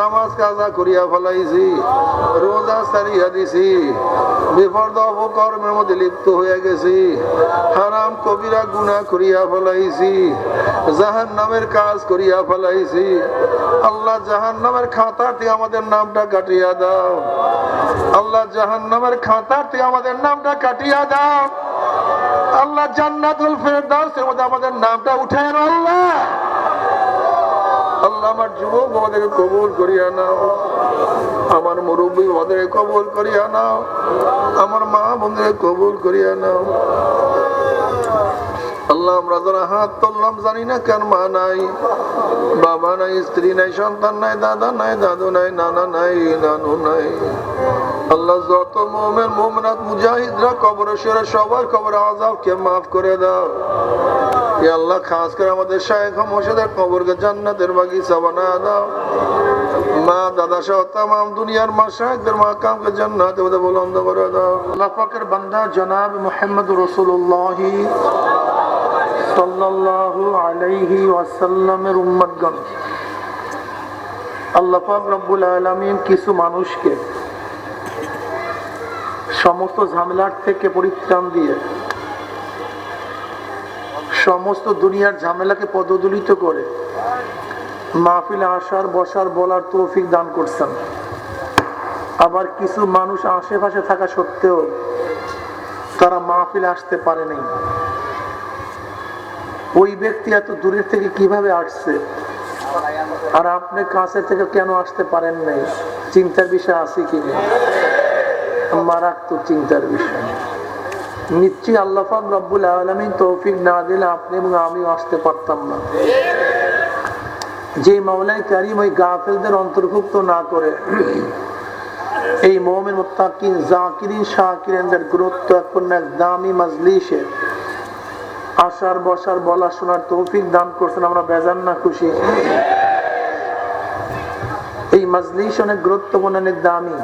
নামাজ কাজা করিয়া ফেলাইছি, রোজা সারিয়া দিছি বিপদ অপকর্মের মধ্যে লিপ্ত হয়ে গেছি, হারাম কবিরা গুনাহ করিয়া ফেলাইছি জাহান নামের কাজ করিয়া ফেলাইছি। আল্লাহ জাহান নামের খাতাতে আমাদের নামটা কাটিয়া দাও। আল্লাহ জাহান নামের খাতাতে আমাদের নামটা কাটিয়া দাও। আল্লাহ জান্নাতুল ফেরদাউসের মধ্যে আমাদের নামটা উঠায় আল্লাহ। আল্লাহ আমার যুবক আমাদেরকে কবুল করিয়া নাও। আমার মুরব্বী আমাদেরকে কবুল করিয়া নাও। আমার মা বোনদের কবুল করিয়া নাও। আল্লাহ আমরা যারা হাত তুললাম জানি না কেন মা নাই, বাবা নাই, স্ত্রী নাই, সন্তান নাই, দাদা নাই, দাদু নাই, নানা নাই, নানু নাই। আল্লাহ যত মোমেন মোমনাথ মুজাহিদরা কবর সবার কবর আজাবকে মাফ করে দাও। আল্লাহ, খাস করে আমাদের শায়েখ মোর্শেদের কবরকে জান্নাতের বাগিচা বানা দাও। মা, দাদা মা মা বুলন্দ জনাব মোহাম্মদ সাল্লাল্লাহু আলাইহি ওয়াসাল্লামের কিছু মানুষকে সমস্ত ঝামেলার থেকে পরিত্রাণ দিয়ে সমস্ত দুনিয়ার ঝামেলাকে পদদলিত করে মাহফিলে আসার, বসার, বলার তৌফিক দান করছেন। আবার কিছু মানুষ আশেপাশে থাকা সত্ত্বেও তারা মাহফিলে আসতে পারেনি ওই ব্যক্তি এত দূরের থেকে কীভাবে আসছে? আর আপনি কাছে থেকে কেন আসতে পারেন নাই? চিন্তার বিষয় আছে কি না মারাত্মক চিন্তার বিষয়। নিশ্চয়ই আল্লাহ রব্বুল আলমিন তৌফিক না দিলে আপনি এবং আমি আসতে পারতাম না। যে মাওলাই কারিম ওই গাফেলদের অন্তর্ভুক্ত না করে এই মোহামের মোত্তাকিন, জাকিরিন, শাকিরেনদের গুরুত্ব এখন এক দামি আসার বসার, বলা শোনার তৌফিক দান করছেন, আমরা বেজান না খুশি। এই অনেক গুরুত্বপূর্ণ, অনেক দামি।